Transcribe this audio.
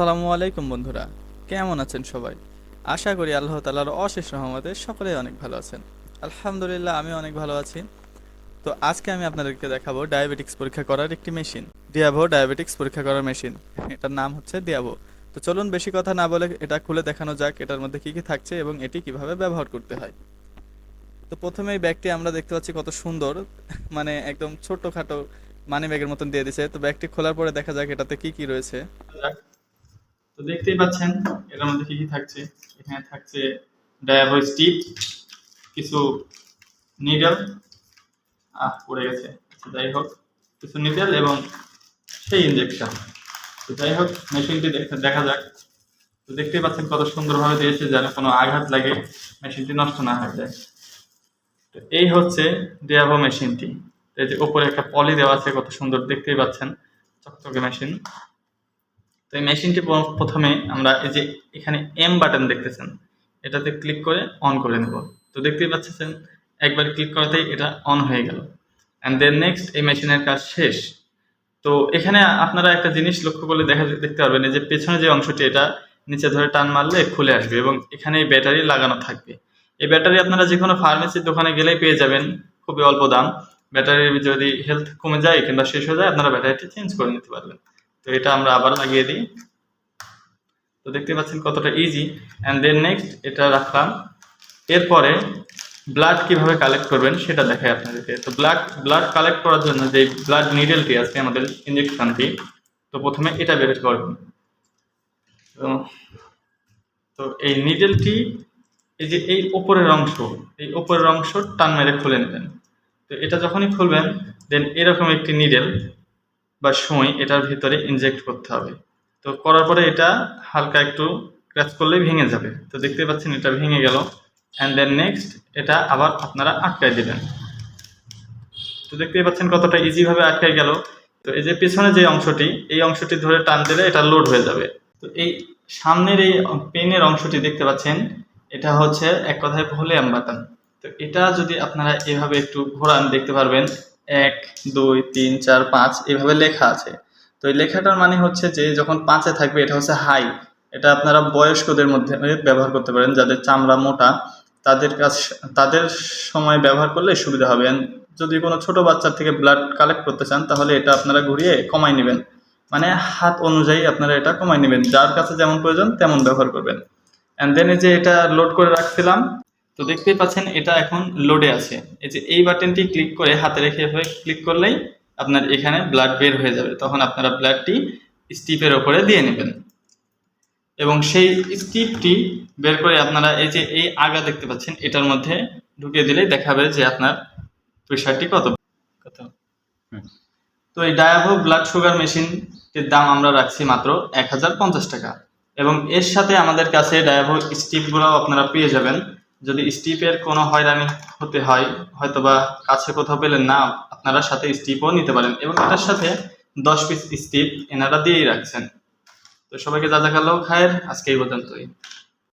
আসসালামু আলাইকুম বন্ধুরা। কেমন আছেন সবাই? আশা করি আল্লাহ তালার অশেষ রহমতে সকলেই অনেক ভালো আছেন। আলহামদুলিল্লাহ আমি অনেক ভালো আছি। তো আজকে আমি আপনাদেরকে দেখাবো ডায়াবেটিক্স পরীক্ষা করার একটি মেশিন ডিয়াভো ডায়াবেটিক্স পরীক্ষা করার মেশিন। এটার নাম হচ্ছে ডিয়াভো তো চলুন বেশি কথা না বলে এটা খুলে দেখানো যাক, এটার মধ্যে কি কি থাকছে এবং এটি কীভাবে ব্যবহার করতে হয়। তো প্রথমে এই ব্যাগটি আমরা দেখতে পাচ্ছি কত সুন্দর মানে একদম ছোট্টখাটো মানি ব্যাগের মতন দিয়ে দিছে। তো ব্যাগটি খোলার পরে দেখা যাক এটাতে কি কি রয়েছে। তো দেখতেই পাচ্ছেন এর মধ্যে কি কি থাকছে? এখানে থাকছে ডায়াবো স্টিপ কিছু নিডল আহ, পড়ে গেছে। তো যাই হোক, কিছু নিডল এবং সেই ইঞ্জেকশন তো যাই হোক মেশিনটি দেখা যাক। তো দেখতেই পাচ্ছেন কত সুন্দরভাবে দিয়েছে যেন কোনো আঘাত লাগে মেশিনটি নষ্ট না হয়ে যায়। তো এই হচ্ছে ডিয়াবো মেশিনটি এই যে উপরে একটা পলি দেওয়া আছে, কত সুন্দর, দেখতেই পাচ্ছেন, চকচকে মেশিন তো এই মেশিনটি প্রথমে আমরা এই যে এখানে এম বাটন দেখতেছেন, এটাতে ক্লিক করে অন করে নেব। তো দেখতেই পাচ্ছেন, একবার ক্লিক করাতেই এটা অন হয়ে গেল। অ্যান্ড দেন নেক্সট এই মেশিনের কাজ শেষ। তো এখানে আপনারা একটা জিনিস লক্ষ্য করলে দেখা দেখতে পারবেন যে পেছনে যে অংশটি, এটা নিচে ধরে টান মারলে খুলে আসবে এবং এখানে ব্যাটারি লাগানো থাকবে। এই ব্যাটারি আপনারা যে কোনো ফার্মেসির দোকানে গেলেই পেয়ে যাবেন, খুবই অল্প দাম। ব্যাটারির যদি হেলথ কমে যায় কিংবা শেষ হয়ে যায়, আপনারা ব্যাটারিটি চেঞ্জ করে নিতে পারবেন। তো এটা আমরা আবার লাগিয়ে দিই। তো দেখতে পাচ্ছেন কতটা ইজি অ্যান্ড দেন নেক্সট এটা রাখলাম। এরপরে ব্লাড কীভাবে কালেক্ট করবেন সেটা দেখাই আপনাদেরকে। তো ব্লাড ব্লাড কালেক্ট করার জন্য যে ব্লাড নিডেলটি আছে আমাদের ইঞ্জেকশনটি তো প্রথমে এটা বের করবেন। তো এই নিডেলটি এই যে এই উপরের অংশ, এই উপরের অংশ টান মেরে খুলে নেবেন। তো এটা যখনই খুলবেন দেন এরকম একটি নিডেল বা সুই এটার ভিতরে ইনজেক্ট করতে হবে। তো করার পরে এটা হালকা একটু ক্র্যাচ করলে ভেঙে যাবে। তো দেখতে পাচ্ছেন এটা ভেঙে গেল। অ্যান্ড দেন নেক্সট এটা আবার আপনারা আটকায় দিবেন। তো দেখতেই পাচ্ছেন কতটা ইজিভাবে আটকায় গেল। তো এই যে পেছনে যে অংশটি, এই অংশটি ধরে টান দিলে এটা লোড হয়ে যাবে। তো এই সামনের এই পেনের অংশটি দেখতে পাচ্ছেন, এটা হচ্ছে এক কথায় ভলিউম বাটন তো এটা যদি আপনারা এভাবে একটু ঘোরান দেখতে পারবেন এক, দুই, তিন, চার, পাঁচ এভাবে লেখা আছে। তো এই লেখাটার মানে হচ্ছে যে যখন পাঁচে থাকবে, এটা হচ্ছে হাই। এটা আপনারা বয়স্কদের মধ্যে ব্যবহার করতে পারেন, যাদের চামড়া মোটা, তাদের কাছ, তাদের সময় ব্যবহার করলে সুবিধা হবে। যদি কোনো ছোট বাচ্চার থেকে ব্লাড কালেক্ট করতে চান, তাহলে এটা আপনারা ঘুরিয়ে কমাই নেবেন। মানে হাত অনুযায়ী আপনারা এটা কমাই নেবেন। যার কাছে যেমন প্রয়োজন, তেমন ব্যবহার করবেন। অ্যান্ড দেন এই যে এটা লোড করে রাখছিলাম তো দেখতেই পাচ্ছেন এটা এখন লোডে আছে। এই যে এই বাটনটি ক্লিক করে হাতে রেখে এভাবে ক্লিক করলেই আপনার এখানে ব্লাড বের হয়ে যাবে। তখন আপনারা ব্লাডটি স্টিপের ওপরে দিয়ে নেবেন। এবং সেই স্টিপটি বের করে আপনারা এই যে এই আগা দেখতে পাচ্ছেন এটার মধ্যে ঢুকিয়ে দিলেই দেখাবে যে আপনার প্রেশারটি কত। কত? তো এই ডায়াভো ব্লাড সুগার মেশিনটির দাম আমরা রাখছি মাত্র এক হাজার পঞ্চাশ টাকা। এবং এর সাথে আমাদের কাছে ডায়াভো স্টিপগুলোও আপনারা পেয়ে যাবেন। যদি স্টিপের কোনো হয়রানি হতে হয়, হয়তোবা কাছে কোথাও পেলেন না, আপনারা সাথে স্টিপও নিতে পারেন এবং এটার সাথে দশ পিস স্টিপ এনারা দিয়েই রাখছেন। তো সবাইকে যা খালো, খায়ের, আজকে এই পর্যন্তই।